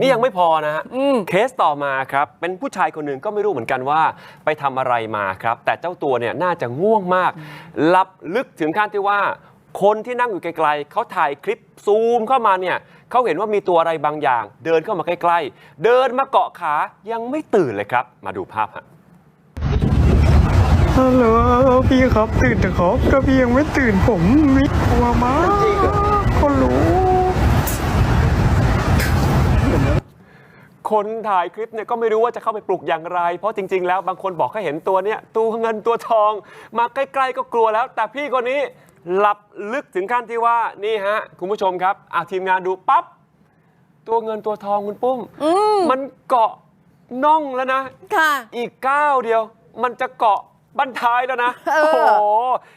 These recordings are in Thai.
นี่ยังไม่พอนะฮะอืมเคสต่อมาครับ เป็นผู้ชายคนหนึ่งก็ไม่รู้เหมือนกันว่าไปทำอะไรมาครับ แต่เจ้าตัวเนี่ยน่าจะง่วงมากหลับลึกถึงขั้นที่ว่า คนที่นั่งอยู่ไกลๆเขาถ่ายคลิปซูมเข้ามาเนี่ยเขาเห็นว่ามีตัวอะไรบางอย่าง เดินเข้ามาใกล้ๆ เดินมาเกาะขายังไม่ตื่นเลยครับ มาดูภาพฮะฮัลโหลพี่ครับตื่นเถอะครับถ้าพี่ยังไม่ตื่นผมมิดกลัวมากคนรู้ คนถ่ายคลิปเนี่ยก็ไม่รู้ว่าจะเข้าไปปลุกอย่างไร เพราะจริง ๆ แล้วบางคนบอกให้เห็นตัวเนี่ยตัวเงินตัวทอง มาใกล้ๆก็กลัวแล้ว แต่พี่คนนี้หลับลึกถึงขั้นที่ว่านี่ฮะคุณผู้ชมครับอาทีมงานดูปั๊บตัวเงินตัวทองคุณปุ้ม อืมมันเกาะน่องแล้วนะ ค่ะ อีกก้าวเดียว มันจะเกาะ บั้นท้ายแล้วนะเออโอ้โห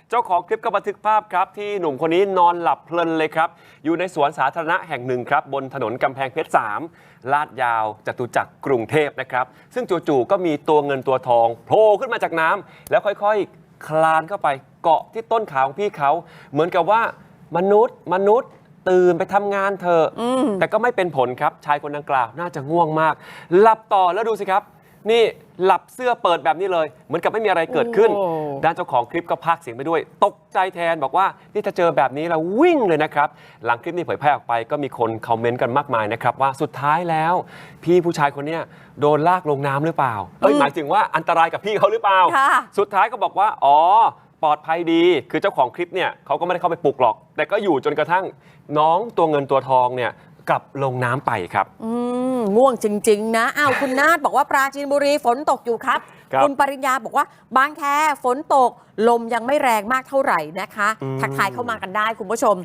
เจ้าของคลิปก็บันทึกภาพครับ ที่หนุ่มคนนี้นอนหลับเพลินเลยครับ อยู่ในสวนสาธารณะแห่งหนึ่งครับ บนถนนกำแพงเพชร 3 ลาดยาวจตุจักรกรุงเทพนะครับ ซึ่งจู่ๆก็มีตัวเงินตัวทองโผล่ขึ้นมาจากน้ำแล้วค่อยๆ คลานเข้าไปเกาะที่ต้นขาของพี่เขาเหมือนกับว่ามนุษย์ มนุษย์ตื่นไปทำงานเถอะอืมแต่ก็ไม่เป็นผลครับชายคนดังกล่าวน่าจะง่วงมาก หลับต่อแล้วดูสิครับ นี่หลับเสื้อเปิดแบบนี้เลย เหมือนกับไม่มีอะไรเกิดขึ้น โอ้ ด้านเจ้าของคลิปก็พากย์เสียงไปด้วย ตกใจแทนบอกว่านี่ถ้าเจอแบบนี้แล้ววิ่งเลยนะครับ หลังคลิปนี้เผยแพร่ออกไปก็มีคนคอมเมนต์กันมากมายนะครับว่าสุดท้ายแล้ว พี่ผู้ชายคนเนี้ยโดนลากลงน้ำหรือเปล่าเอ้ยหมายถึงว่าอันตรายกับพี่เขาหรือเปล่า ค่ะ สุดท้ายก็บอกว่า อ๋อ ปลอดภัยดี คือเจ้าของคลิปเนี่ยเขาก็ไม่ได้เข้าไปปลุกหรอก แต่ก็อยู่จนกระทั่งน้องตัวเงินตัวทองเนี่ย กลับลงน้ำไปครับ อืมง่วงจริง ๆ นะอ้าวคุณนาฏบอกว่าปราจีนบุรีฝนตกอยู่ครับครับ ณปริญญาบอกว่าบางแคฝนตก ลมยังไม่แรงมากเท่าไหร่นะคะอืมทักทายเข้ามากันได้คุณผู้ชม